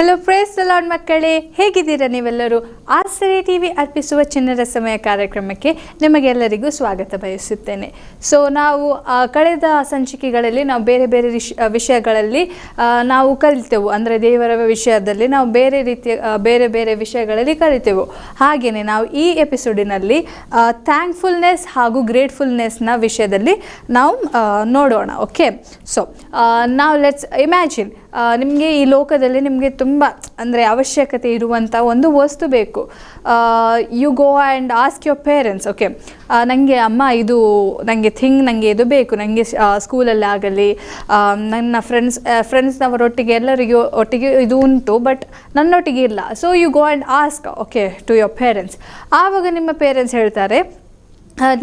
Hello. Price lord ಮಕ್ಕಳೇ, ಹೇಗಿದ್ದೀರಾ ನೀವೆಲ್ಲರೂ? ಆಸರೆ ಟಿ ವಿ ಅರ್ಪಿಸುವ ಚಿನ್ನರ ಸಮಯ ಕಾರ್ಯಕ್ರಮಕ್ಕೆ ನಿಮಗೆಲ್ಲರಿಗೂ ಸ್ವಾಗತ ಬಯಸುತ್ತೇನೆ. ಸೊ ನಾವು ಕಳೆದ ಸಂಚಿಕೆಗಳಲ್ಲಿ ನಾವು ಬೇರೆ ಬೇರೆ ವಿಷ ವಿಷಯಗಳಲ್ಲಿ ನಾವು ಕಲಿತೆವು. ಅಂದರೆ ದೇವರ ವಿಷಯದಲ್ಲಿ ನಾವು ಬೇರೆ ರೀತಿಯ ಬೇರೆ ಬೇರೆ ವಿಷಯಗಳಲ್ಲಿ ಕಲಿತೆವು. ಹಾಗೆಯೇ ನಾವು ಈ ಎಪಿಸೋಡಿನಲ್ಲಿ ಥ್ಯಾಂಕ್ಫುಲ್ನೆಸ್ ಹಾಗೂ ಗ್ರೇಟ್ಫುಲ್ನೆಸ್ನ ವಿಷಯದಲ್ಲಿ ನಾವು ನೋಡೋಣ ಓಕೆ ಸೊ ನಾವು ಲೆಟ್ಸ್ ಇಮ್ಯಾಜಿನ್ ನಿಮಗೆ ಈ ಲೋಕದಲ್ಲಿ ನಿಮಗೆ ತುಂಬ ಅಂದರೆ ಅವಶ್ಯಕತೆ ಇರುವಂಥ ಒಂದು ವಸ್ತು ಬೇಕು. You go and ask your parents okay ನನಗೆ ಅಮ್ಮ ಇದು ನನಗೆ ಥಿಂಗ್ ನನಗೆ ಇದು ಬೇಕು. ನನಗೆ ಸ್ಕೂಲಲ್ಲಿ ಆಗಲಿ ನನ್ನ ಫ್ರೆಂಡ್ಸ್ ಫ್ರೆಂಡ್ಸ್ನವರೊಟ್ಟಿಗೆ ಎಲ್ಲರಿಗೂ ಒಟ್ಟಿಗೆ ಇದು ಉಂಟು ಬಟ್ ನನ್ನೊಟ್ಟಿಗೆ ಇಲ್ಲ. So you go and ask okay to your parents ಆವಾಗ ನಿಮ್ಮ ಪೇರೆಂಟ್ಸ್ ಹೇಳ್ತಾರೆ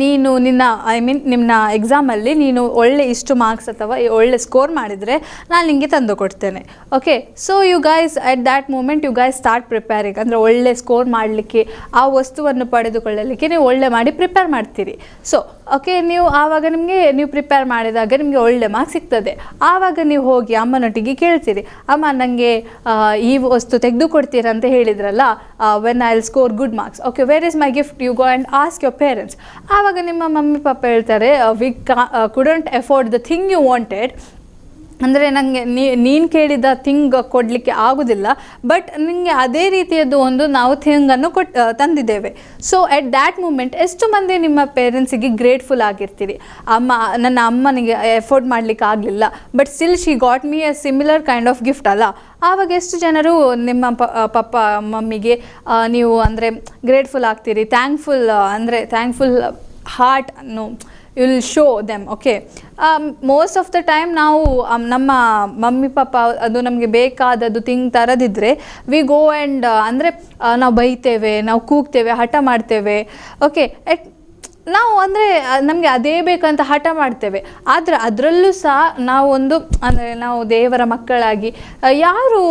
ನೀನು ನಿನ್ನ ಐ ಮೀನ್ ನಿಮ್ಮ ಎಕ್ಸಾಮಲ್ಲಿ ನೀನು ಒಳ್ಳೆ ಇಷ್ಟು ಮಾರ್ಕ್ಸ್ ಅಥವಾ ಒಳ್ಳೆ ಸ್ಕೋರ್ ಮಾಡಿದರೆ ನಾನು ನಿಮಗೆ ತಂದು ಕೊಡ್ತೇನೆ. Okay so you guys at that moment you guys start preparing ಅಂದರೆ ಒಳ್ಳೆ ಸ್ಕೋರ್ ಮಾಡಲಿಕ್ಕೆ, ಆ ವಸ್ತುವನ್ನು ಪಡೆದುಕೊಳ್ಳಲಿಕ್ಕೆ ನೀವು ಒಳ್ಳೆ ಮಾಡಿ ಪ್ರಿಪೇರ್ ಮಾಡ್ತೀರಿ. ಸೊ ಓಕೆ ನೀವು ಆವಾಗ ನಿಮಗೆ, ನೀವು ಪ್ರಿಪೇರ್ ಮಾಡಿದಾಗ ನಿಮಗೆ ಒಳ್ಳೆ ಮಾರ್ಕ್ಸ್ ಸಿಗ್ತದೆ. ಆವಾಗ ನೀವು ಹೋಗಿ ಅಮ್ಮನೊಟ್ಟಿಗೆ ಕೇಳ್ತೀರಿ. ಅಮ್ಮ ನನಗೆ ಈ ವಸ್ತು ತೆಗೆದು ಕೊಡ್ತೀರಾ ಅಂತ ಹೇಳಿದ್ರಲ್ಲ when I will score good marks okay where is my gift you go and ask your parents ಆವಾಗ ನಿಮ್ಮ ಮಮ್ಮಿ ಪಾಪ ಹೇಳ್ತಾರೆ we ca couldn't afford the thing you wanted ಅಂದರೆ ನನಗೆ ನೀನು ಕೇಳಿದ ಥಿಂಗ್ ಕೊಡಲಿಕ್ಕೆ ಆಗೋದಿಲ್ಲ ಬಟ್ ನಿಮಗೆ ಅದೇ ರೀತಿಯದ್ದು ಒಂದು ನಾವು ಥಿಂಗನ್ನು ಕೊಟ್ ತಂದಿದ್ದೇವೆ. ಸೊ ಎಟ್ ದ್ಯಾಟ್ ಮೂಮೆಂಟ್ ಎಷ್ಟು ಮಂದಿ ನಿಮ್ಮ ಪೇರೆಂಟ್ಸಿಗೆ ಗ್ರೇಟ್ಫುಲ್ ಆಗಿರ್ತೀರಿ? ಅಮ್ಮ, ನನ್ನ ಅಮ್ಮನಿಗೆ ಎಫೋರ್ಡ್ ಮಾಡಲಿಕ್ಕೆ ಆಗಲಿಲ್ಲ but still she got me a similar kind of gift ಅಲ್ಲ? ಆವಾಗ ಎಷ್ಟು ಜನರು ನಿಮ್ಮ ಪಪ್ಪ, ಮಮ್ಮಿಗೆ ನೀವು ಅಂದರೆ ಗ್ರೇಟ್ಫುಲ್ ಆಗ್ತೀರಿ ಥ್ಯಾಂಕ್ಫುಲ್ ಅಂದರೆ ಥ್ಯಾಂಕ್ಫುಲ್ ಹಾರ್ಟ್ ಅನ್ನು will show them okay most of the time ನಾವು um, ನಮ್ಮ ಮಮ್ಮಿ ಪಾಪ ಅದು ನಮಗೆ ಬೇಕಾದದ್ದು ತಿಂಗ್ ತರದಿದ್ದರೆ ವಿ ಗೋ ಆ್ಯಂಡ್ ಅಂದರೆ ನಾವು ಬೈತೇವೆ ನಾವು ಕೂಗ್ತೇವೆ ಹಠ ಮಾಡ್ತೇವೆ ಓಕೆ ಎಟ್ ನಾವು ಅಂದರೆ ನಮಗೆ ಅದೇ ಬೇಕಂತ ಹಠ ಮಾಡ್ತೇವೆ. ಆದರೆ ಅದರಲ್ಲೂ ಸಹ ನಾವು ಒಂದು, ಅಂದರೆ ನಾವು ದೇವರ ಮಕ್ಕಳಾಗಿ ಯಾರು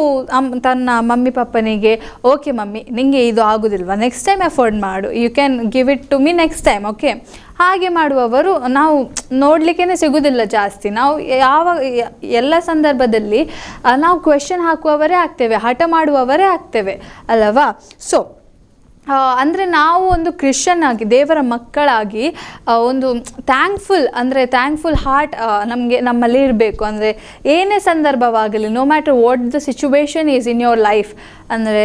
ತನ್ನ ಮಮ್ಮಿ ಪಪ್ಪನಿಗೆ, ಓಕೆ ಮಮ್ಮಿ ನಿಮಗೆ ಇದು ಆಗೋದಿಲ್ವಾ? ನೆಕ್ಸ್ಟ್ ಟೈಮ್ ಅಫೋರ್ಡ್ ಮಾಡು. You can give it to me next time okay ಹಾಗೆ ಮಾಡುವವರು ನಾವು ನೋಡಲಿಕ್ಕೇ ಸಿಗುವುದಿಲ್ಲ ಜಾಸ್ತಿ. ನಾವು ಯಾವ, ಎಲ್ಲ ಸಂದರ್ಭದಲ್ಲಿ ನಾವು ಕ್ವೆಶನ್ ಹಾಕುವವರೇ ಆಗ್ತೇವೆ, ಹಠ ಮಾಡುವವರೇ ಆಗ್ತೇವೆ, ಅಲ್ಲವಾ? ಸೊ ಅಂದರೆ ನಾವು ಒಂದು ಕ್ರಿಶ್ಚಿಯನ್ ಆಗಿ, ದೇವರ ಮಕ್ಕಳಾಗಿ ಒಂದು ಥ್ಯಾಂಕ್ಫುಲ್ ಅಂದರೆ ಥ್ಯಾಂಕ್ಫುಲ್ ಹಾರ್ಟ್ ನಮಗೆ ನಮ್ಮಲ್ಲಿ ಇರಬೇಕು. ಅಂದರೆ ಏನೇ ಸಂದರ್ಭವಾಗಲಿ no matter what the situation is in your life ಅಂದರೆ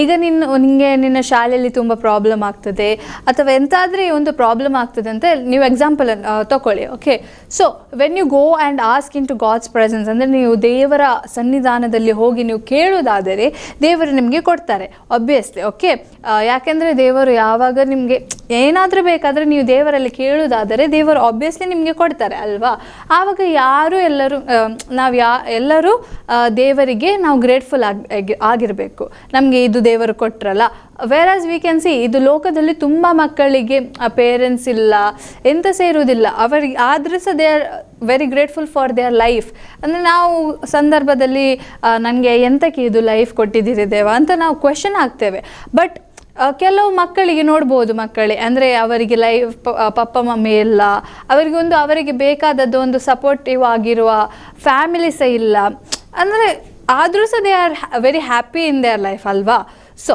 ಈಗ ನಿನ್ನ ನಿಮಗೆ ನಿನ್ನ ಶಾಲೆಯಲ್ಲಿ ತುಂಬ ಪ್ರಾಬ್ಲಮ್ ಆಗ್ತದೆ, ಅಥವಾ ಎಂತಾದರೆ ಒಂದು ಪ್ರಾಬ್ಲಮ್ ಆಗ್ತದೆ ಅಂತ ನೀವು ಎಕ್ಸಾಂಪಲ್ ತಗೊಳ್ಳಿ okay so when you go and ask in to God's presence ಅಂದರೆ ನೀವು ದೇವರ ಸನ್ನಿಧಾನದಲ್ಲಿ ಹೋಗಿ ನೀವು ಕೇಳೋದಾದರೆ ದೇವರು ನಿಮಗೆ ಕೊಡ್ತಾರೆ ಒಬ್ವಿಯಸ್ಲಿ ಓಕೆ ಯಾಕೆಂದರೆ ದೇವರು ಯಾವಾಗ ನಿಮಗೆ, ಏನಾದರೂ ಬೇಕಾದರೆ ನೀವು ದೇವರಲ್ಲಿ ಕೇಳೋದಾದರೆ ದೇವರು ಆಬ್ವಿಯಸ್ಲಿ ನಿಮಗೆ ಕೊಡ್ತಾರೆ, ಅಲ್ವಾ? ಆವಾಗ ಯಾರು ಎಲ್ಲರೂ ನಾವು ಯಾ, ಎಲ್ಲರೂ ದೇವರಿಗೆ ನಾವು ಗ್ರೇಟ್ಫುಲ್ ಆಗಿ ನಮಗೆ ಇದು ದೇವರು ಕೊಟ್ರಲ್ಲ. ವೇರ್ ವಿ ಕ್ಯಾನ್ ಸಿ ಇದು ಲೋಕದಲ್ಲಿ ತುಂಬ ಮಕ್ಕಳಿಗೆ ಪೇರೆಂಟ್ಸ್ ಇಲ್ಲ, ಎಂತ ಸೇರುವುದಿಲ್ಲ. ಅವರಿಗೆ ಆದರೂ ಸಹ they are very grateful for their life ಅಂದರೆ ನಾವು ಸಂದರ್ಭದಲ್ಲಿ ನನಗೆ ಎಂತಕ್ಕೆ ಇದು ಲೈಫ್ ಕೊಟ್ಟಿದ್ದೀರಿ ದೇವ ಅಂತ ನಾವು ಕ್ವೆಶನ್ ಆಗ್ತೇವೆ ಬಟ್ ಕೆಲವು ಮಕ್ಕಳಿಗೆ ನೋಡ್ಬೋದು ಮಕ್ಕಳೇ. ಅಂದರೆ ಅವರಿಗೆ ಲೈಫ್ ಪಪ್ಪ, ಮಮ್ಮಿ ಇಲ್ಲ. ಅವರಿಗೆ ಒಂದು, ಅವರಿಗೆ ಬೇಕಾದದ್ದು ಒಂದು ಸಪೋರ್ಟಿವ್ ಆಗಿರುವ ಫ್ಯಾಮಿಲಿ ಸಹ ಇಲ್ಲ. ಅಂದರೆ ಆದರೂ ಸಹ they are very happy in their life ಅಲ್ವಾ? ಸೊ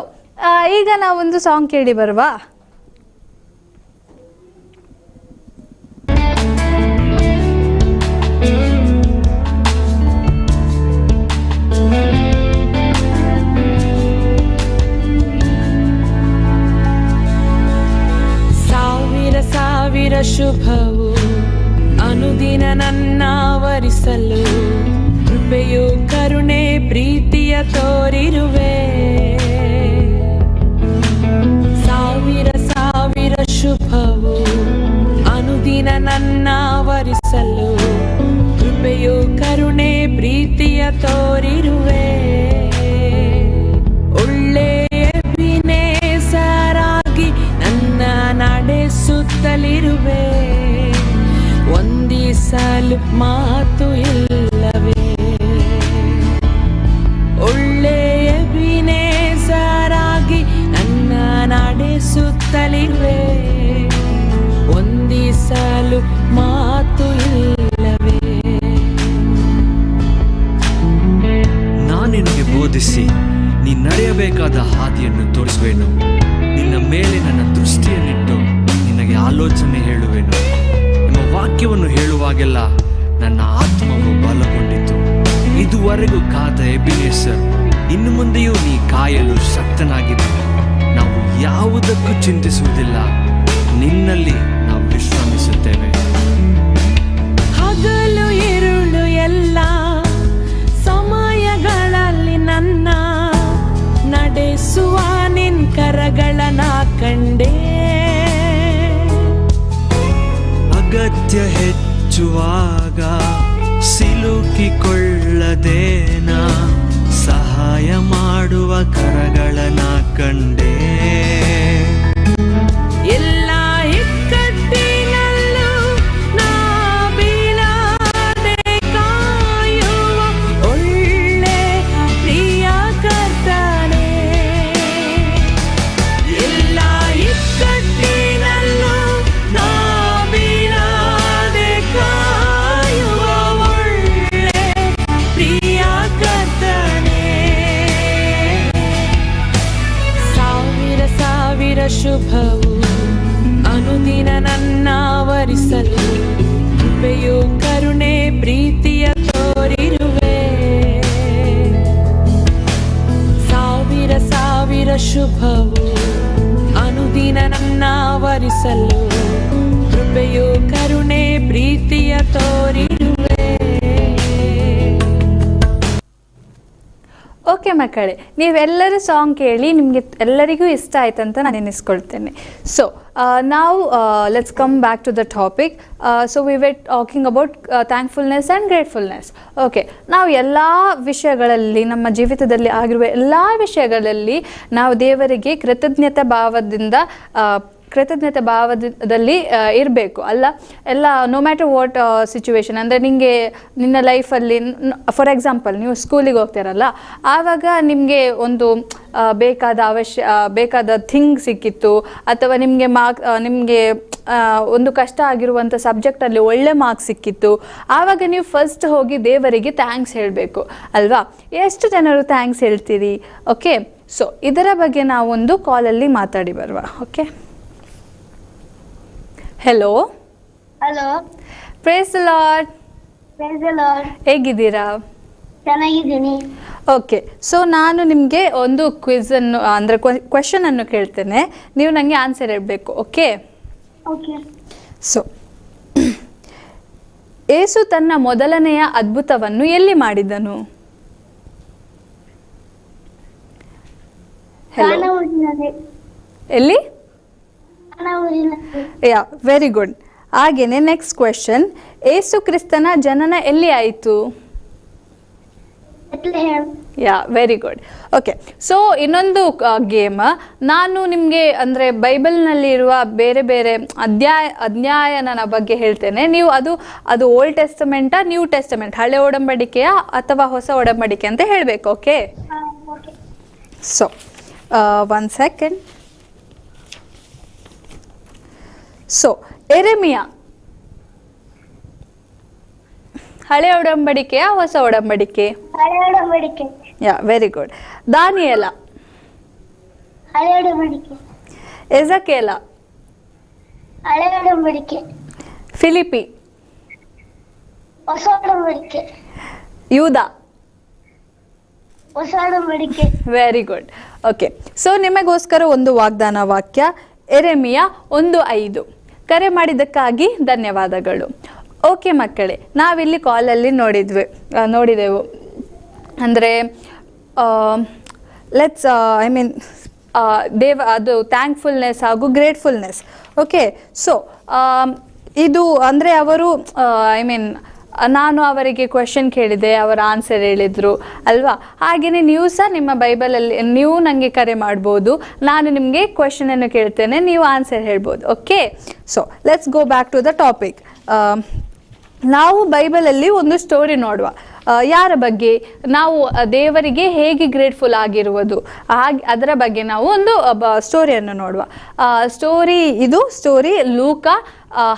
ಈಗ ನಾವೊಂದು ಸಾಂಗ್ ಕೇಳಿ ಬರುವ. ನಡೆಸುತ್ತಲಿರುವೆ ಒಂದಿಸಲು ಮಾತು ಇಲ್ಲವೇ. ನಿನಗೆ ಬೋಧಿಸಿ, ನೀ ನಡೆಯಬೇಕಾದ ಹಾದಿಯನ್ನು ತೋರಿಸುವೆನು. ನಿನ್ನ ಮೇಲೆ ನನ್ನ ದೃಷ್ಟಿಯನ್ನಿಟ್ಟು ನಿನಗೆ ಆಲೋಚನೆ ಹೇಳುವೆನು. ನಿಮ್ಮ ವಾಕ್ಯವನ್ನು ಹೇಳುವಾಗೆಲ್ಲ ನನ್ನ ಆತ್ಮವು ಬಲಗೊಂಡಿತು. ಇದುವರೆಗೂ ಕಾದ ಎಬಿನೇಸರ್, ಇನ್ನು ಮುಂದೆಯೂ ನೀ ಕಾಯಲು ಶಕ್ತನಾಗಿದ್ದೆ ನಾವು ಯಾವುದಕ್ಕೂ ಚಿಂತಿಸುವುದಿಲ್ಲ. ನಿನ್ನಲ್ಲಿ ನಾವು ವಿಶ್ರಮಿಸುತ್ತೇವೆ. ಹಗಲು ಇರುಳು ಎಲ್ಲ ಸಮಯಗಳಲ್ಲಿ ನನ್ನ ನಡೆಸುವ ನಿನ್ ಕರಗಳನ ಕಂಡೇ. ಅಗತ್ಯ ಹೆಚ್ಚುವಾಗ ಸಿಲುಕಿಕೊಳ್ಳದೇನ? ಸಹಾಯ ಮಾಡುವ ಕರಗಳನ್ನ ಕಂಡೇ. ಎಲ್ಲ ವರಿಸಲು ಕೃಪೆಯು ಕರುಣೆ ಪ್ರೀತಿಯ ತೋರಿರುವೆ. ಓಕೆ ಮಕ್ಕಳೇ, ನೀವೆಲ್ಲರೂ ಸಾಂಗ್ ಕೇಳಿ ನಿಮಗೆ ಎಲ್ಲರಿಗೂ ಇಷ್ಟ ಆಯ್ತು ಅಂತ ನಾನು ಎನಿಸ್ಕೊಳ್ತೇನೆ ಸೊ ನಾವು let's come back to the topic so we were talking about thankfulness and gratefulness okay ನಾವು ಎಲ್ಲ ವಿಷಯಗಳಲ್ಲಿ, ನಮ್ಮ ಜೀವಿತದಲ್ಲಿ ಆಗಿರುವ ಎಲ್ಲ ವಿಷಯಗಳಲ್ಲಿ ನಾವು ದೇವರಿಗೆ ಕೃತಜ್ಞತಾ ಭಾವದಿಂದ ಕೃತಜ್ಞತೆ ಭಾವದಲ್ಲಿ ಇರಬೇಕು. ಅಲ್ಲ, ಎಲ್ಲ ನೋ ಮ್ಯಾಟರ್ ವಾಟ್ ಸಿಚುವೇಶನ್ ಅಂದರೆ ನಿಮಗೆ ನಿನ್ನ ಲೈಫಲ್ಲಿ ಫಾರ್ ಎಕ್ಸಾಂಪಲ್ ನೀವು ಸ್ಕೂಲಿಗೆ ಹೋಗ್ತೀರಲ್ಲ, ಆವಾಗ ನಿಮಗೆ ಒಂದು ಬೇಕಾದ ಅವಶ್ಯ ಬೇಕಾದ ಥಿಂಗ್ ಸಿಕ್ಕಿತ್ತು, ಅಥವಾ ನಿಮಗೆ ಮಾರ್ಕ್ ನಿಮಗೆ ಒಂದು ಕಷ್ಟ ಆಗಿರುವಂಥ ಸಬ್ಜೆಕ್ಟಲ್ಲಿ ಒಳ್ಳೆ ಮಾರ್ಕ್ಸ್ ಸಿಕ್ಕಿತ್ತು, ಆವಾಗ ನೀವು ಫಸ್ಟ್ ಹೋಗಿ ದೇವರಿಗೆ ಥ್ಯಾಂಕ್ಸ್ ಹೇಳಬೇಕು, ಅಲ್ವಾ? ಎಷ್ಟು ಜನರು ಥ್ಯಾಂಕ್ಸ್ ಹೇಳ್ತೀರಿ? ಓಕೆ ಸೊ ಇದರ ಬಗ್ಗೆ ನಾವೊಂದು ಕಾಲಲ್ಲಿ ಮಾತಾಡಿ ಬರುವ okay hello hello praise Lord praise Lord ಹೇಗಿದ್ದೀರಾ? ಚೆನ್ನಾಗಿದ್ದೀನಿ. ಓಕೆ ಸೊ ನಾನು ನಿಮಗೆ ಒಂದು ಕ್ವಿಝನ್ ಅಂದ್ರೆ ಕ್ವೆಶನ್ ಅನ್ನು ಕೇಳ್ತೇನೆ. ನೀವು ನನಗೆ ಆನ್ಸರ್ ಹೇಳಬೇಕು ಓಕೆ ಓಕೆ ಸೊ ಏಸು ತನ್ನ ಮೊದಲನೆಯ ಅದ್ಭುತವನ್ನು ಎಲ್ಲಿ ಮಾಡಿದನು? ಎಲ್ಲಿ? ಯಾ ವೆರಿ ಗುಡ್ ಹಾಗೇನೆ ನೆಕ್ಸ್ಟ್ ಕ್ವೆಶನ್ ಏಸು ಕ್ರಿಸ್ತನ ಜನನ ಎಲ್ಲಿ ಆಯಿತು? Yeah very good okay so ಇನ್ನೊಂದು ಗೇಮ್ ನಾನು ನಿಮಗೆ ಅಂದರೆ ಬೈಬಲ್ನಲ್ಲಿ ಇರುವ ಬೇರೆ ಬೇರೆ ಅಧ್ಯಾಯ ಅಧ್ಯಾಯನ ಬಗ್ಗೆ ಹೇಳ್ತೇನೆ. ನೀವು ಅದು ಅದು ಓಲ್ಡ್ ಟೆಸ್ಟಮೆಂಟಾ ನ್ಯೂ ಟೆಸ್ಟಮೆಂಟ್ ಹಳೆ ಒಡಂಬಡಿಕೆಯ ಅಥವಾ ಹೊಸ ಒಡಂಬಡಿಕೆ ಅಂತ ಹೇಳಬೇಕು okay so one second so Jeremiah ಹಳೆ ಒಡಂಬಡಿಕೆಯ ಹೊಸ ಒಡಂಬಡಿಕೆ? ಹಳೆ ಒಡಂಬಡಿಕೆ. Yeah very good Daniel. ಹಳೆ ಒಡಂಬಡಿಕೆ. ಎಜಕೇಲ. ಹಳೆ ಒಡಂಬಡಿಕೆ. ಫಿಲಿಪಿ. ಹೊಸ ಒಡಂಬಡಿಕೆ. ಯೂದ. ಹೊಸ ಒಡಂಬಡಿಕೆ. ವೆರಿ ಗುಡ್ ಓಕೆ ಸೊ ನಿಮಗೋಸ್ಕರ ಒಂದು ವಾಗ್ದಾನ ವಾಕ್ಯ ಎರೆಮಿಯ ಒಂದು ಐದು. ಕರೆ ಮಾಡಿದ್ದಕ್ಕಾಗಿ ಧನ್ಯವಾದಗಳು. ಓಕೆ ಮಕ್ಕಳೇ, ನಾವಿಲ್ಲಿ ಕಾಲಲ್ಲಿ ನೋಡಿದ್ವಿ ನೋಡಿದೆವು. ಅಂದರೆ ಲೆಟ್ಸ್ ಐ ಮೀನ್ ದೇವ, ಅದು ಥ್ಯಾಂಕ್ಫುಲ್ನೆಸ್ ಹಾಗೂ ಗ್ರೇಟ್ಫುಲ್ನೆಸ್ ಓಕೆ ಸೊ ಇದು ಅಂದರೆ ಅವರು ಐ ಮೀನ್ ನಾನು ಅವರಿಗೆ ಕ್ವೆಶನ್ ಕೇಳಿದೆ, ಅವರ ಆನ್ಸರ್ ಹೇಳಿದರು, ಅಲ್ವಾ? ಹಾಗೆಯೇ ನೀವು ಸಹ ನಿಮ್ಮ ಬೈಬಲಲ್ಲಿ, ನೀವು ನನಗೆ ಕರೆ ಮಾಡ್ಬೋದು, ನಾನು ನಿಮಗೆ ಕ್ವೆಶನನ್ನು ಕೇಳ್ತೇನೆ, ನೀವು ಆನ್ಸರ್ ಹೇಳ್ಬೋದು okay so let's go back to the topic ನಾವು ಬೈಬಲಲ್ಲಿ ಒಂದು ಸ್ಟೋರಿ ನೋಡುವ. ಯಾರ ಬಗ್ಗೆ? ನಾವು ದೇವರಿಗೆ ಹೇಗೆ ಗ್ರೇಟ್ಫುಲ್ ಆಗಿರುವುದು? ಹಾಗೆ, ಅದರ ಬಗ್ಗೆ ನಾವು ಒಂದು ಸ್ಟೋರಿಯನ್ನು ನೋಡುವ. ಸ್ಟೋರಿ ಇದು ಸ್ಟೋರಿ ಲೂಕ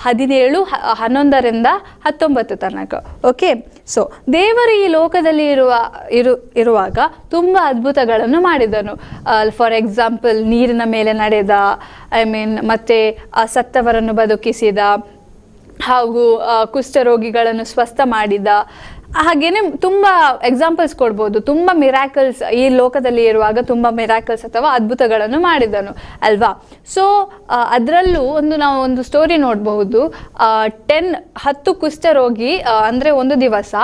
ಹದಿನೇಳು ಹನ್ನೊಂದರಿಂದ ಹತ್ತೊಂಬತ್ತು ತನಕ. ಓಕೆ ಸೊ ದೇವರು ಈ ಲೋಕದಲ್ಲಿ ಇರುವ, ಇರು, ಇರುವಾಗ ತುಂಬ ಅದ್ಭುತಗಳನ್ನು ಮಾಡಿದನು. ಫಾರ್ ಎಕ್ಸಾಂಪಲ್ ನೀರಿನ ಮೇಲೆ ನಡೆದ ಐ ಮೀನ್ ಮತ್ತೆ ಸತ್ತವರನ್ನು ಬದುಕಿಸಿದ, ಹಾಗೂ ಕುಷ್ಠರೋಗಿಗಳನ್ನು ಸ್ವಸ್ಥ ಮಾಡಿದ ಹಾಗೇನೆ ತುಂಬಾ ಎಕ್ಸಾಂಪಲ್ಸ್ ಕೊಡ್ಬೋದು. ತುಂಬಾ ಮಿರಾಕಲ್ಸ್ ಈ ಲೋಕದಲ್ಲಿ ಇರುವಾಗ ತುಂಬಾ ಮಿರಾಕಲ್ಸ್ ಅಥವಾ ಅದ್ಭುತಗಳನ್ನು ಮಾಡಿದನು ಅಲ್ವಾ? ಸೊ ಅದರಲ್ಲೂ ಒಂದು ನಾವು ಒಂದು ಸ್ಟೋರಿ ನೋಡಬಹುದು. ಟೆನ್ ಹತ್ತು ಕುಷ್ಠರೋಗಿ ರೋಗಿ ಅಂದ್ರೆ ಒಂದು ದಿವಸ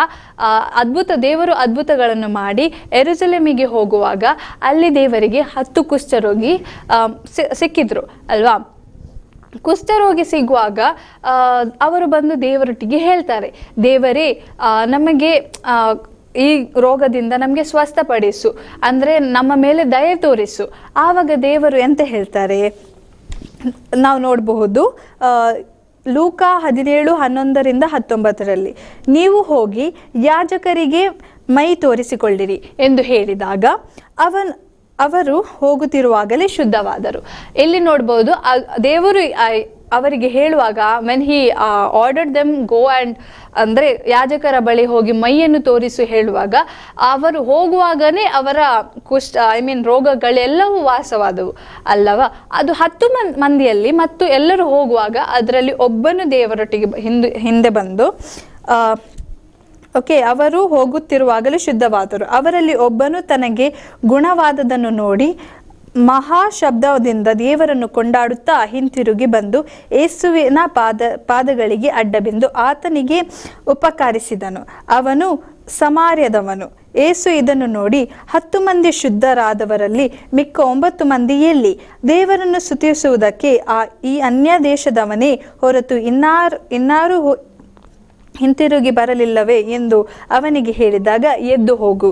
ಅದ್ಭುತ ದೇವರು ಅದ್ಭುತಗಳನ್ನು ಮಾಡಿ ಎರುಜಲೆಮಿಗೆ ಹೋಗುವಾಗ ಅಲ್ಲಿ ದೇವರಿಗೆ ಹತ್ತು ಕುಷ್ಠರೋಗಿ ಸಿಕ್ಕಿದ್ರು ಅಲ್ವಾ? ಕುಷ್ಠರೋಗಿ ಸಿಗುವಾಗ ಅವರು ಬಂದು ದೇವರೊಟ್ಟಿಗೆ ಹೇಳ್ತಾರೆ, ದೇವರೇ ನಮಗೆ ಈ ರೋಗದಿಂದ ನಮಗೆ ಸ್ವಸ್ಥಪಡಿಸು, ಅಂದರೆ ನಮ್ಮ ಮೇಲೆ ದಯೆ ತೋರಿಸು. ಆವಾಗ ದೇವರು ಎಂತ ಹೇಳ್ತಾರೆ? ನಾವು ನೋಡಬಹುದು ಲೂಕ ಹದಿನೇಳು, ಹನ್ನೊಂದರಿಂದ ಹತ್ತೊಂಬತ್ತರಲ್ಲಿ, ನೀವು ಹೋಗಿ ಯಾಜಕರಿಗೆ ಮೈ ತೋರಿಸಿಕೊಳ್ಳಿರಿ ಎಂದು ಹೇಳಿದಾಗ, ಅವನ್ ಅವರು ಹೋಗುತ್ತಿರುವಾಗಲೇ ಶುದ್ಧವಾದರು. ಇಲ್ಲಿ ನೋಡ್ಬೋದು ದೇವರು ಅವರಿಗೆ ಹೇಳುವಾಗ when he order them go and ಅಂದರೆ ಯಾಜಕರ ಬಳಿ ಹೋಗಿ ಮೈಯನ್ನು ತೋರಿಸು ಹೇಳುವಾಗ, ಅವರು ಹೋಗುವಾಗನೇ ಅವರ ಕುಷ್ಠ ಐ ಮೀನ್ ರೋಗಗಳೆಲ್ಲವೂ ವಾಸವಾದವು. ಅಲ್ಲವಾ? ಅದು ಹತ್ತು ಮಂದಿಯಲ್ಲಿ ಮತ್ತು ಎಲ್ಲರೂ ಹೋಗುವಾಗ, ಅದರಲ್ಲಿ ಒಬ್ಬನು ದೇವರೊಟ್ಟಿಗೆ ಹಿಂದೆ ಹಿಂದೆ ಬಂದು ಓಕೆ, ಅವರು ಹೋಗುತ್ತಿರುವಾಗಲೇ ಶುದ್ಧವಾದರು. ಅವರಲ್ಲಿ ಒಬ್ಬನು ತನಗೆ ಗುಣವಾದದನ್ನು ನೋಡಿ ಮಹಾ ಶಬ್ದದಿಂದ ದೇವರನ್ನು ಕೊಂಡಾಡುತ್ತಾ ಹಿಂತಿರುಗಿ ಬಂದು ಏಸುವಿನ ಪಾದ, ಪಾದಗಳಿಗೆ ಅಡ್ಡಬಿಂದು ಆತನಿಗೆ ಉಪಕಾರಿಸಿದನು. ಅವನು ಸಮಾರ್ಯದವನು. ಏಸು ಇದನ್ನು ನೋಡಿ, ಹತ್ತು ಮಂದಿ ಶುದ್ಧರಾದವರಲ್ಲಿ ಮಿಕ್ಕ ಒಂಬತ್ತು ಮಂದಿ ಎಲ್ಲಿ? ದೇವರನ್ನು ಸ್ತುತಿಸುವುದಕ್ಕೆ ಆ, ಈ ಅನ್ಯ ದೇಶದವನೇ ಹೊರತು ಇನ್ನಾರು ಇನ್ನಾರು ಹಿಂತಿರುಗಿ ಬರಲಿಲ್ಲವೇ ಎಂದು ಅವನಿಗೆ ಹೇಳಿದಾಗ, ಎದ್ದು ಹೋಗು.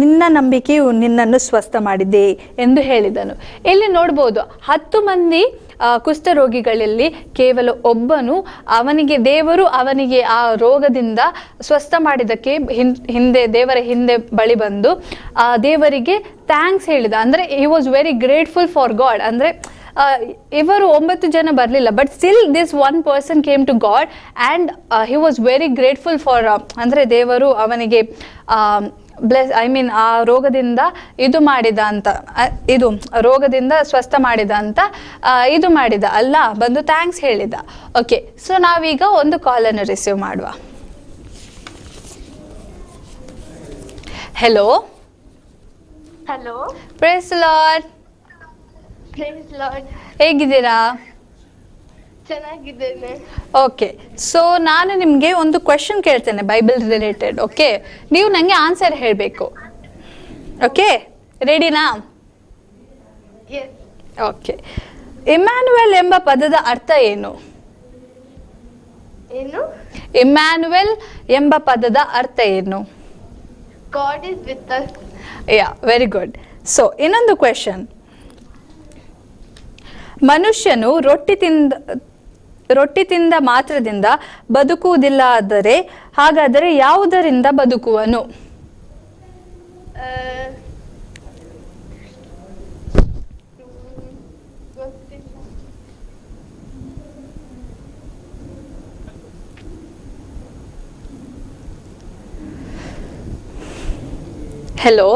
ನಿನ್ನ ನಂಬಿಕೆಯು ನಿನ್ನನ್ನು ಸ್ವಸ್ಥ ಮಾಡಿದೆ ಎಂದು ಹೇಳಿದನು. ಇಲ್ಲಿ ನೋಡ್ಬೋದು, ಹತ್ತು ಮಂದಿ ಕುಷ್ಠರೋಗಿಗಳಲ್ಲಿ ಕೇವಲ ಒಬ್ಬನು, ಅವನಿಗೆ ದೇವರು ಅವನಿಗೆ ಆ ರೋಗದಿಂದ ಸ್ವಸ್ಥ ಮಾಡಿದ್ದಕ್ಕೆ ಹಿಂದೆ, ದೇವರ ಹಿಂದೆ ಬಳಿ ಬಂದು, ಆ ದೇವರಿಗೆ ಥ್ಯಾಂಕ್ಸ್ ಹೇಳಿದ. ಅಂದರೆ he was very grateful for God ಅಂದರೆ ಇವರು ಒಂಬತ್ತು ಜನ ಬರಲಿಲ್ಲ but still this one person came to God and he was very grateful for ಅಂದರೆ ದೇವರು ಅವನಿಗೆ ಬ್ಲೆಸ್ ಐ ಮೀನ್ ಆ ರೋಗದಿಂದ ಇದು ಮಾಡಿದ ಅಂತ ಇದು ರೋಗದಿಂದ ಸ್ವಸ್ಥ ಮಾಡಿದ ಅಂತ ಇದು ಮಾಡಿದ ಅಲ್ಲ ಬಂದು ಥ್ಯಾಂಕ್ಸ್ ಹೇಳಿದ. ಓಕೆ ಸೊ ನಾವೀಗ ಒಂದು ಕಾಲನ್ನು ರಿಸೀವ್ ಮಾಡುವ. Hello hello praise Lord Lord ಹೇಗಿದ್ದೀರಾ? ಚೆನ್ನಾಗಿದ್ದೇನೆ. ಓಕೆ ಸೊ ನಾನು ನಿಮಗೆ ಒಂದು ಕ್ವೆಶನ್ ಕೇಳ್ತೇನೆ ಬೈಬಲ್ ರಿಲೇಟೆಡ್ ಓಕೆ ನೀವು ನನಗೆ ಆನ್ಸರ್ ಹೇಳಬೇಕು. ಓಕೆ ರೆಡಿನಾ ಓಕೆ ಇಮ್ಯಾನುವೆಲ್ ಎಂಬ ಪದದ ಅರ್ಥ ಏನು? ಏನು? ಇಮ್ಯಾನ್ಯುವೆಲ್ ಎಂಬ ಪದದ ಅರ್ಥ ಏನು? God is with yeah very good so ಇನ್ನೊಂದು ಕ್ವೆಶನ್ ಮನುಷ್ಯನು ರೊಟ್ಟಿ ತಿಂದ ರೊಟ್ಟಿ ತಿಂದ ಮಾತ್ರದಿಂದ ಬದುಕುವುದಿಲ್ಲ ಆದರೆ ಹಾಗಾದರೆ ಯಾವುದರಿಂದ ಬದುಕುವನು? ಹೆಲೋ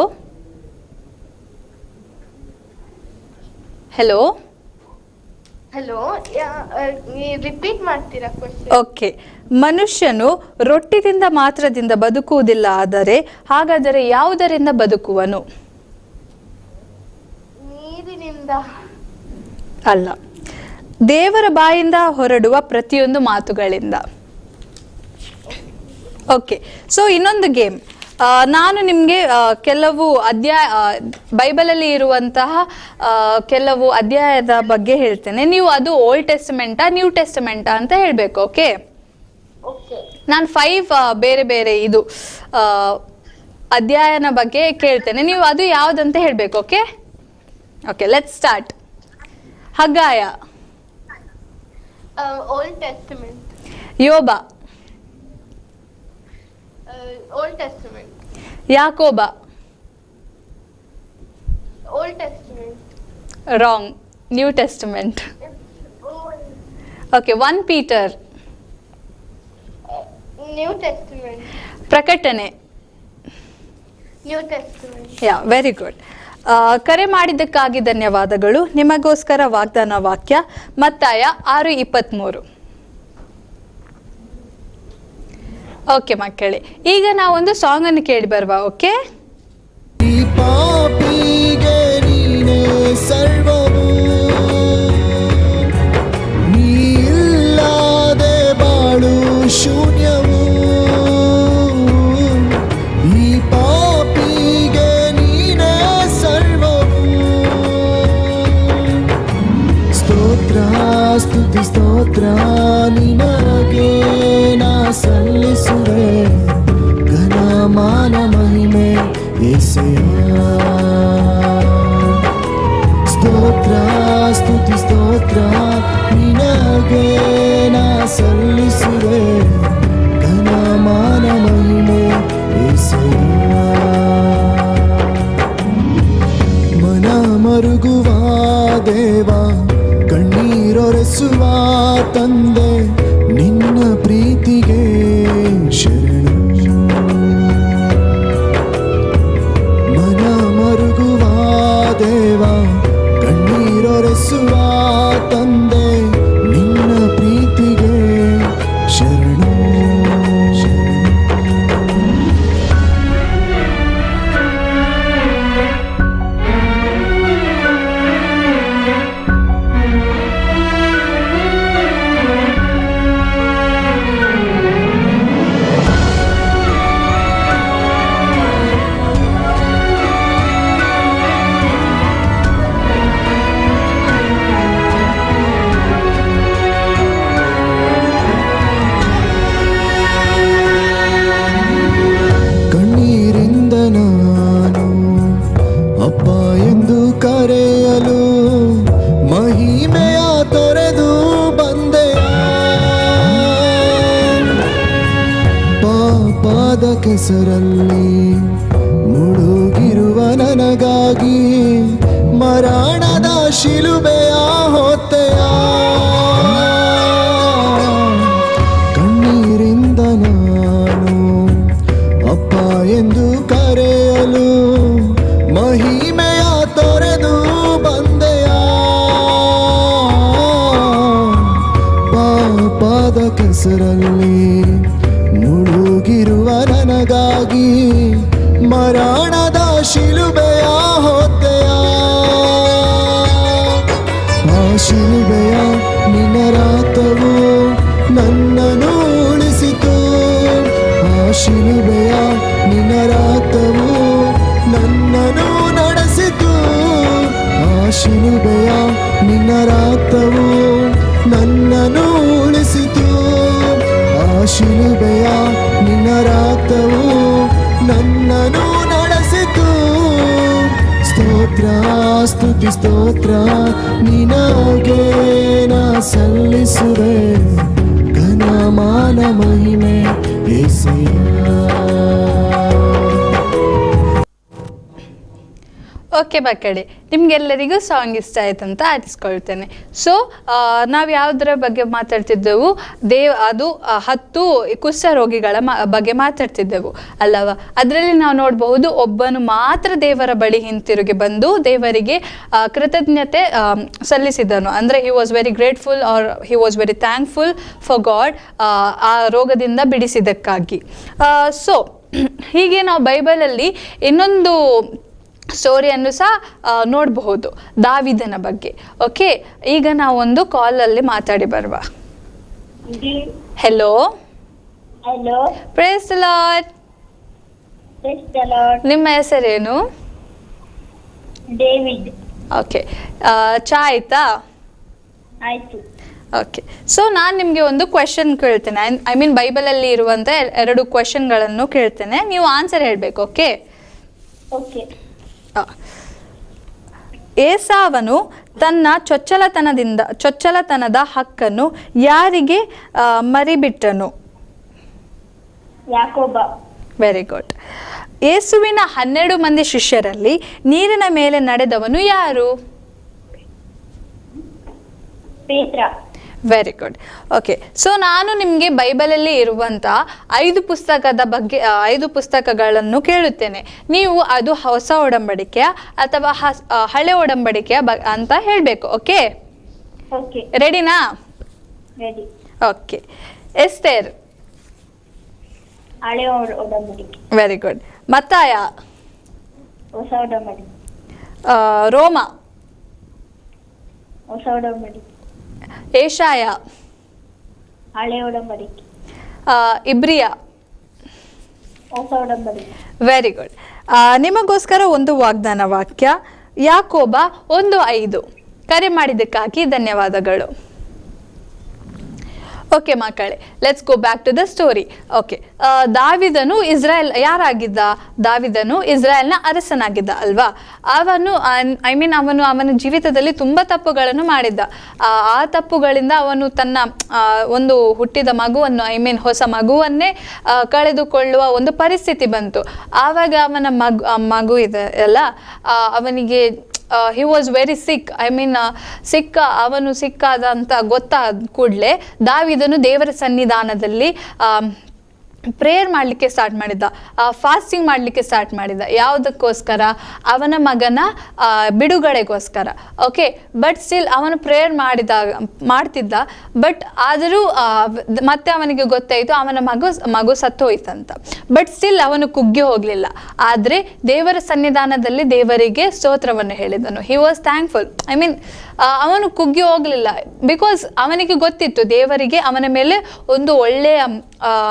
ಹೆಲೋ ಹಲೋ ರಿಪೀಟ್ ಮಾಡ್ತೀರಾ ಓಕೆ ಮನುಷ್ಯನು ರೊಟ್ಟಿದಿಂದ ಮಾತ್ರದಿಂದ ಬದುಕುವುದಿಲ್ಲ ಆದರೆ ಹಾಗಾದರೆ ಯಾವುದರಿಂದ ಬದುಕುವನು? ನೀರಿನಿಂದ. ಅಲ್ಲ. ದೇವರ ಬಾಯಿಂದ ಹೊರಡುವ ಪ್ರತಿಯೊಂದು ಮಾತುಗಳಿಂದ. ಓಕೆ ಸೊ ಇನ್ನೊಂದು ಗೇಮ್ ನಾನು ನಿಮಗೆ ಕೆಲವು ಅಧ್ಯಾಯ ಬೈಬಲಲ್ಲಿ ಇರುವಂತಹ ಕೆಲವು ಅಧ್ಯಾಯದ ಬಗ್ಗೆ ಹೇಳ್ತೇನೆ. ನೀವು ಅದು ಓಲ್ಡ್ ಟೆಸ್ಟಮೆಂಟಾ ನ್ಯೂ ಟೆಸ್ಟಮೆಂಟಾ ಅಂತ ಹೇಳಬೇಕು ಓಕೆ ಓಕೆ ನಾನು ಫೈವ್ ಬೇರೆ ಬೇರೆ ಇದು ಅಧ್ಯಾಯನ ಬಗ್ಗೆ ಕೇಳ್ತೇನೆ. ನೀವು ಅದು ಯಾವುದಂತ ಹೇಳಬೇಕು ಓಕೆ ಓಕೆ ಲೆಟ್ ಸ್ಟಾರ್ಟ್ ಹಗ್ಗಾಯ. ಓಲ್ಡ್ ಟೆಸ್ಟಿಮೆಂಟ್ ಯೋಬ. ಓಲ್ಡ್ ಟೆಸ್ಟಿಮೆಂಟ್ ಯಾಕೋಬ old testament wrong new testament okay one Peter new testament ಪ್ರಕಟಣೆ new Testament. Yeah very good ಕರೆ ಮಾಡಿದ್ದಕ್ಕಾಗಿ ಧನ್ಯವಾದಗಳು. ನಿಮಗೋಸ್ಕರ ವಾಗ್ದಾನ ವಾಕ್ಯ. ಮತ್ತಾಯ ಆರು ಇಪ್ಪತ್ತ್ಮೂರು ಓಕೆ ಮಕ್ಕಳೇ. ಈಗ ನಾವೊಂದು ಸಾಂಗನ್ನು ಕೇಳಿ ಬರುವ ಓಕೆ ಶೂನ್ಯವು. ಈ ಪಾಪಿಗೆ ನೀನೇ ಸರ್ವವು. ಸ್ತೋತ್ರ, ಸ್ತುತಿ, ಸ್ತೋತ್ರ ನಿನಗೆ. ಸಲ್ಲಿಸುವೆ ಘನ ಮಾನ ಮಹಿಮೆ ಏಸೆಯ ಸ್ತೋತ್ರ ಸ್ತುತಿ ಸ್ತೋತ್ರ ನಿನಗೆ ನಾ ಸಲ್ಲಿಸುವೆ ಘನ ಮಾನ ಮಹಿಮೆ ಏಸೆಯ ಮನ ಮರುಗುವ ದೇವ ಕಣ್ಣೀರೊರೆಸುವ ತಂದೆ ನಿನಗೆ ನಾ ಸಲ್ಲಿಸುವೆ ಘನ ಮಾನ ಮಹಿಮೆ ಓಕೆ ಮಕ್ಕಳೇ, ನಿಮ್ಗೆಲ್ಲರಿಗೂ ಸಾಂಗ್ ಇಷ್ಟ ಆಯ್ತು ಅಂತ ಆರಿಸ್ಕೊಳ್ತೇನೆ ಸೊ ನಾವು ಯಾವುದರ ಬಗ್ಗೆ ಮಾತಾಡ್ತಿದ್ದೆವು? ದೇವ್, ಅದು ಹತ್ತು ಕುಸ ರೋಗಿಗಳ ಮ, ಬಗ್ಗೆ ಮಾತಾಡ್ತಿದ್ದೆವು, ಅಲ್ಲವ? ಅದರಲ್ಲಿ ನಾವು ನೋಡಬಹುದು ಒಬ್ಬನು ಮಾತ್ರ ದೇವರ ಬಳಿ ಹಿಂತಿರುಗಿ ಬಂದು ದೇವರಿಗೆ ಕೃತಜ್ಞತೆ ಸಲ್ಲಿಸಿದನು. ಅಂದರೆ he was very grateful or he was very thankful for God ಆ ರೋಗದಿಂದ ಬಿಡಿಸಿದ್ದಕ್ಕಾಗಿ. ಸೊ ಹೀಗೆ ನಾವು ಬೈಬಲಲ್ಲಿ ಇನ್ನೊಂದು ಸ್ಟೋರಿಯನ್ನು ಸಹ ನೋಡಬಹುದು ದಾವಿದನ ಬಗ್ಗೆ. ಓಕೆ ಈಗ ನಾವೊಂದು ಅಲ್ಲಿ ಮಾತಾಡಿ ಬರುವ. ಹೆಲೋ ಹಲೋ ಪ್ರೇಸ್ ನಿಮ್ಮ ಹೆಸರೇನು? ಡೇವಿಡ್ ಓಕೆ ಚಾ ಆಯ್ತಾ? ಆಯ್ತು. ಓಕೆ ಸೊ ನಾನು ನಿಮಗೆ ಒಂದು ಕ್ವೆಶನ್ ಕೇಳ್ತೇನೆ. ಐ ಮೀನ್ ಬೈಬಲಲ್ಲಿ ಇರುವಂಥ ಎರಡು ಕ್ವೆಶನ್ಗಳನ್ನು ಕೇಳ್ತೇನೆ. ನೀವು ಆನ್ಸರ್ ಹೇಳಬೇಕು ಓಕೆ ಓಕೆ ಏಸಾವನು ತನ್ನ ಚೊಚ್ಚಲತನದಿಂದ ಚೊಚ್ಚಲತನದ ಹಕ್ಕನ್ನು ಯಾರಿಗೆ ಮರಿಬಿಟ್ಟನು? ಯಾಕೋಬ. ವೆರಿ ಗುಡ್ ಏಸುವಿನ ಹನ್ನೆರಡು ಮಂದಿ ಶಿಷ್ಯರಲ್ಲಿ ನೀರಿನ ಮೇಲೆ ನಡೆದವನು ಯಾರು? ವೆರಿ ಗುಡ್ ಓಕೆ ಸೊ ನಾನು ನಿಮಗೆ ಬೈಬಲಲ್ಲಿ ಇರುವಂಥ ಐದು ಪುಸ್ತಕದ ಬಗ್ಗೆ ಐದು ಪುಸ್ತಕಗಳನ್ನು ಕೇಳುತ್ತೇನೆ. ನೀವು ಅದು ಹೊಸ ಒಡಂಬಡಿಕೆಯ ಅಥವಾ ಹಳೆ ಒಡಂಬಡಿಕೆಯ ಬ ಅಂತ ಹೇಳಬೇಕು. ಓಕೆ ರೆಡಿನಾ ರೆಡಿ ಓಕೆ ಹಳೆ ಒಡಂಬಡಿಕೆ. ವೆರಿ ಗುಡ್ ಮತ್ತಾಯ? ಒಡಂಬಡಿಕೆ. ರೋಮ. ಹೊಸ ಒಡಂಬಡಿಕೆ. ಏಷಾಯ. ಹಳೆ ಒಡಂಬಡಿಕೆ ಇಬ್ರಿಯ. ಹೊಸ ಒಡಂಬಡಿಕೆ ವೆರಿ ಗುಡ್ ನಿಮಗೋಸ್ಕರ ಒಂದು ವಾಗ್ದಾನ ವಾಕ್ಯ ಯಾಕೋಬ ಒಂದು ಐದು. ಕರೆ ಮಾಡಿದ್ದಕ್ಕಾಗಿ ಧನ್ಯವಾದಗಳು. ಓಕೆ ಮಕ್ಕಳೇ let's go back to the story okay ದಾವಿದನು ಇಸ್ರಾಯೇಲ್, ಯಾರಾಗಿದ್ದ? ದಾವಿದನು ಇಸ್ರಾಯೇಲ್ನ ಅರಸನಾಗಿದ್ದ ಅಲ್ವಾ? ಅವನು ಐ ಮೀನ್ ಅವನು ಅವನ ಜೀವಿತದಲ್ಲಿ ತುಂಬ ತಪ್ಪುಗಳನ್ನು ಮಾಡಿದ್ದ. ಆ ತಪ್ಪುಗಳಿಂದ ಅವನು ತನ್ನ ಒಂದು ಹುಟ್ಟಿದ ಮಗುವನ್ನು ಐ ಮೀನ್ ಹೊಸ ಮಗುವನ್ನೇ ಕಳೆದುಕೊಳ್ಳುವ ಒಂದು ಪರಿಸ್ಥಿತಿ ಬಂತು. ಆವಾಗ ಅವನ ಮಗು ಮಗು ಇದೆ, ಅಲ್ಲ? ಅವನಿಗೆ he was very sick I mean ಸಿಕ್ಕ ಅವನು ಸಿಕ್ಕಾದ ಅಂತ ಗೊತ್ತಾದ ಕೂಡಲೇ ದಾವಿದನು ದೇವರ ಸನ್ನಿಧಾನದಲ್ಲಿ ಪ್ರೇಯರ್ ಮಾಡಲಿಕ್ಕೆ ಸ್ಟಾರ್ಟ್ ಮಾಡಿದ್ದ ಫಾಸ್ಟಿಂಗ್ ಮಾಡಲಿಕ್ಕೆ ಸ್ಟಾರ್ಟ್ ಮಾಡಿದ್ದ. ಯಾವುದಕ್ಕೋಸ್ಕರ? ಅವನ ಮಗನ ಬಿಡುಗಡೆಗೋಸ್ಕರ. ಓಕೆ ಬಟ್ ಸ್ಟಿಲ್ ಅವನು ಪ್ರೇಯರ್ ಮಾಡಿದಾಗ, ಮಾಡ್ತಿದ್ದ. ಬಟ್ ಆದರೂ ಮತ್ತೆ ಅವನಿಗೆ ಗೊತ್ತಾಯಿತು, ಅವನ ಮಗು ಮಗು ಸತ್ತೋಯ್ತಂತ. ಬಟ್ ಸ್ಟಿಲ್ ಅವನು ಕುಗ್ಗಿ ಹೋಗಲಿಲ್ಲ. ಆದರೆ ದೇವರ ಸನ್ನಿಧಾನದಲ್ಲಿ ದೇವರಿಗೆ ಸ್ತೋತ್ರವನ್ನು ಹೇಳಿದನು. He was thankful I mean ಅವನು ಕುಗ್ಗಿ ಹೋಗಲಿಲ್ಲ. ಬಿಕಾಸ್ ಅವನಿಗೆ ಗೊತ್ತಿತ್ತು, ದೇವರಿಗೆ ಅವನ ಮೇಲೆ ಒಂದು ಒಳ್ಳೆಯ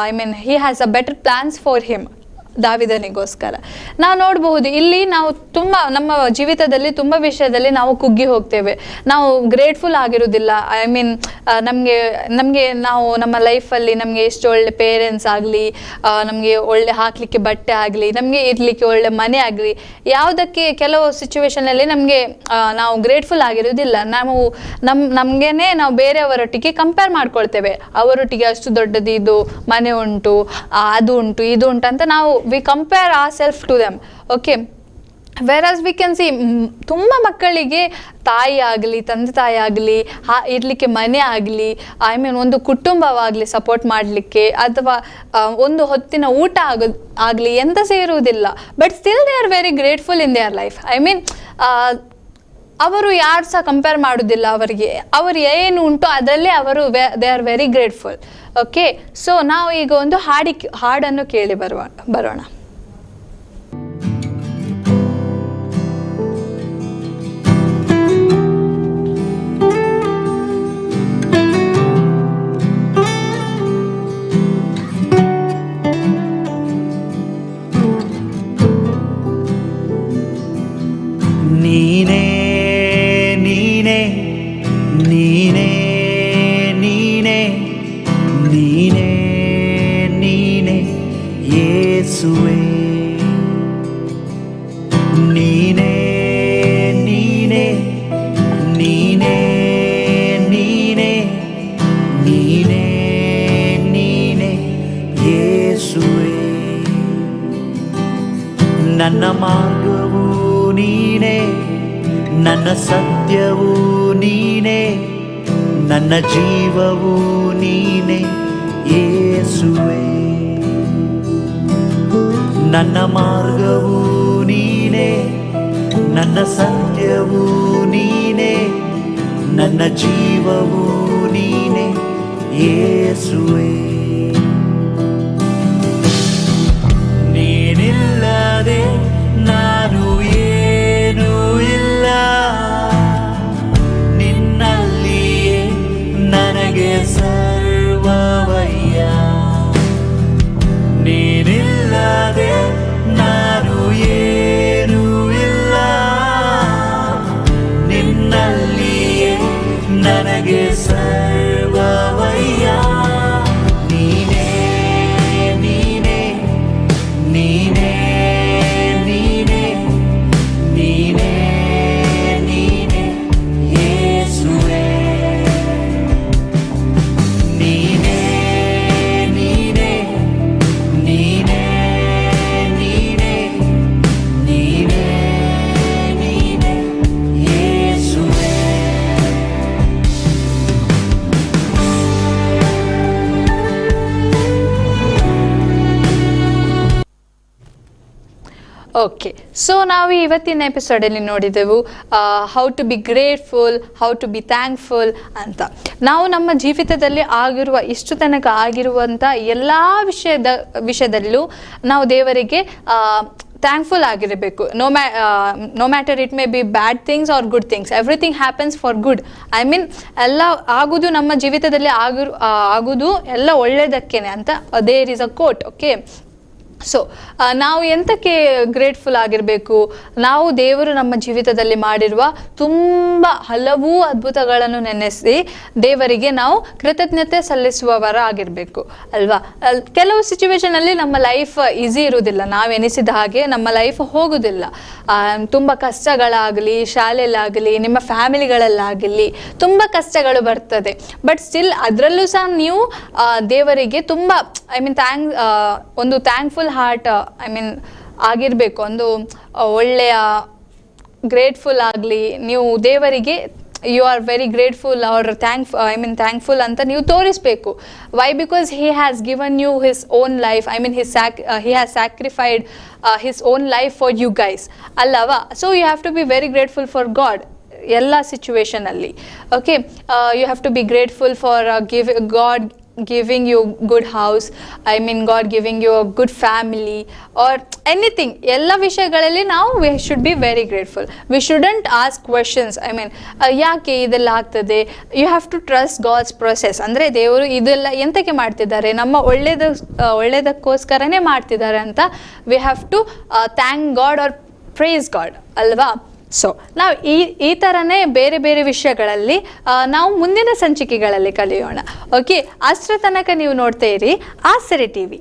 I mean he has a better plans for him ದಾವಿದನಿಗೋಸ್ಕರ. ನಾವು ನೋಡಬಹುದು ಇಲ್ಲಿ ನಾವು ತುಂಬ, ನಮ್ಮ ಜೀವಿತದಲ್ಲಿ ತುಂಬ ವಿಷಯದಲ್ಲಿ ನಾವು ಕುಗ್ಗಿ ಹೋಗ್ತೇವೆ. ನಾವು ಗ್ರೇಟ್ಫುಲ್ ಆಗಿರೋದಿಲ್ಲ ಐ ಮೀನ್ ನಮಗೆ ನಮಗೆ ನಾವು ನಮ್ಮ ಲೈಫಲ್ಲಿ ನಮಗೆ ಎಷ್ಟು ಒಳ್ಳೆ ಪೇರೆಂಟ್ಸ್ ಆಗಲಿ ನಮಗೆ ಒಳ್ಳೆ ಹಾಕಲಿಕ್ಕೆ ಬಟ್ಟೆ ಆಗಲಿ, ನಮಗೆ ಇರಲಿಕ್ಕೆ ಒಳ್ಳೆ ಮನೆ ಆಗಲಿ, ಯಾವುದಕ್ಕೆ ಕೆಲವು ಸಿಚುವೇಶನಲ್ಲಿ ನಮಗೆ ನಾವು ಗ್ರೇಟ್ಫುಲ್ ಆಗಿರೋದಿಲ್ಲ ನಾವು ನಮ್ಮ ನಮಗೇನೆ ನಾವು ಬೇರೆಯವರೊಟ್ಟಿಗೆ ಕಂಪೇರ್ ಮಾಡ್ಕೊಳ್ತೇವೆ. ಅವರೊಟ್ಟಿಗೆ ಅಷ್ಟು ದೊಡ್ಡದಿದು, ಮನೆ ಉಂಟು ಅದು ಉಂಟು, ಇದು ಉಂಟು ಅಂತ ನಾವು ವಿ ಕಂಪೇರ್ ಆ self to them okay whereas we can see ತುಂಬ ಮಕ್ಕಳಿಗೆ ತಾಯಿ ಆಗಲಿ, ತಂದೆ ತಾಯಿ ಆಗಲಿ, ಹಾ, ಇರಲಿಕ್ಕೆ ಮನೆ ಆಗಲಿ ಐ ಮೀನ್ ಒಂದು ಕುಟುಂಬವಾಗಲಿ ಸಪೋರ್ಟ್ ಮಾಡಲಿಕ್ಕೆ ಅಥವಾ ಒಂದು ಹೊತ್ತಿನ ಊಟ ಆಗ, ಆಗಲಿ ಎಂತ ಸೇರುವುದಿಲ್ಲ. But still they are very grateful in their life I mean ಅವರು ಯಾರು ಸಹ ಕಂಪೇರ್ ಮಾಡೋದಿಲ್ಲ ಅವರಿಗೆ. ಅವರು ಏನು ಉಂಟು ಅದರಲ್ಲೇ ಅವರು they are very grateful okay so ನಾವು ಈಗ ಒಂದು ಹಾಡಿ ಹಾಡನ್ನು ಕೇಳಿ ಬರುವ, ಬರೋಣ. ನನ್ನ ಮಾರ್ಗವು ನೀನೇ ನನ್ನ ಸತ್ಯವು ನೀನೇ ನನ್ನ ಜೀವವು ನೀನೇ ಯೇಸುವೆ ಓಕೆ ಸೊ ನಾವು ಇವತ್ತಿನ ಎಪಿಸೋಡಲ್ಲಿ ನೋಡಿದೆವು how to be grateful how to be thankful ಅಂತ. ನಾವು ನಮ್ಮ ಜೀವಿತದಲ್ಲಿ ಆಗಿರುವ ಇಷ್ಟು ತನಕ ಆಗಿರುವಂಥ ಎಲ್ಲ ವಿಷಯದ, ವಿಷಯದಲ್ಲೂ ನಾವು ದೇವರಿಗೆ ಥ್ಯಾಂಕ್ಫುಲ್ ಆಗಿರಬೇಕು. No ma no matter it may be bad things or good things everything happens for good I mean ಎಲ್ಲ ಆಗೋದು ನಮ್ಮ ಜೀವಿತದಲ್ಲಿ ಆಗಿರು ಆಗೋದು ಎಲ್ಲ ಒಳ್ಳೆಯದಕ್ಕೇನೆ ಅಂತ there is a quote okay so ನಾವು ಎಂತಕ್ಕೆ ಗ್ರೇಟ್ಫುಲ್ ಆಗಿರಬೇಕು? ನಾವು ದೇವರು ನಮ್ಮ ಜೀವಿತದಲ್ಲಿ ಮಾಡಿರುವ ತುಂಬ ಹಲವು ಅದ್ಭುತಗಳನ್ನು ನೆನೆಸಿ ದೇವರಿಗೆ ನಾವು ಕೃತಜ್ಞತೆ ಸಲ್ಲಿಸುವವರ ಆಗಿರಬೇಕು ಅಲ್ವಾ? ಅಲ್- ಕೆಲವು ಸಿಚುವೇಶನಲ್ಲಿ ನಮ್ಮ ಲೈಫ್ ಈಸಿ ಇರುವುದಿಲ್ಲ. ನಾವು ಎನಿಸಿದ ಹಾಗೆ ನಮ್ಮ ಲೈಫ್ ಹೋಗುವುದಿಲ್ಲ. ಆ, ತುಂಬ ಕಷ್ಟಗಳಾಗಲಿ ಶಾಲೆಯಲ್ಲಾಗಲಿ ನಿಮ್ಮ ಫ್ಯಾಮಿಲಿಗಳಲ್ಲಾಗಲಿ ತುಂಬ ಕಷ್ಟಗಳು ಬರ್ತದೆ. ಬಟ್ ಸ್ಟಿಲ್ ಅದರಲ್ಲೂ ಸಹ ನೀವು ದೇವರಿಗೆ ತುಂಬ ಐ ಮೀನ್ ಥ್ಯಾಂಕ್ ಒಂದು ಥ್ಯಾಂಕ್ಫುಲ್ ಹಾರ್ಟ್ ಐ ಮೀನ್ ಆಗಿರಬೇಕು. ಒಂದು ಒಳ್ಳೆಯ ಗ್ರೇಟ್ಫುಲ್ ಆಗಲಿ, ನೀವು ದೇವರಿಗೆ you are very grateful or thank I mean thankful ಅಂತ ನೀವು ತೋರಿಸಬೇಕು. Why because he has given you his own life I mean his sack he has sacrificed his own life for you guys ಅಲ್ಲವಾ? So you have to be very grateful for God ಎಲ್ಲ ಸಿಚುವೇಶನಲ್ಲಿ okay you have to be grateful for give God giving you good house, i mean, god giving you a good family, or anything, ಎಲ್ಲ ವಿಷಯಗಳಲ್ಲಿ ನಾವು we should be very grateful we shouldn't ask questions I mean ಯಾಕೆ ಇದೆಲ್ಲ ಆಗ್ತದೆ? You have to trust God's process ಅಂದರೆ ದೇವರು ಇದೆಲ್ಲ ಎಂತಕ್ಕೆ ಮಾಡ್ತಿದ್ದಾರೆ? ನಮ್ಮ ಒಳ್ಳೇದ ಒಳ್ಳೇದಕ್ಕೋಸ್ಕರನೇ ಮಾಡ್ತಿದ್ದಾರೆ ಅಂತ we have to thank God or praise God ಅಲ್ವಾ? ಸೊ ನಾವು ಈ ಈ ಥರನೇ ಬೇರೆ ಬೇರೆ ವಿಷಯಗಳಲ್ಲಿ ನಾವು ಮುಂದಿನ ಸಂಚಿಕೆಗಳಲ್ಲಿ ಕಲಿಯೋಣ. ಓಕೆ ಅಷ್ಟರ ತನಕ ನೀವು ನೋಡ್ತಾ ಇರಿ. ಆಸರೆ ಟಿ ವಿ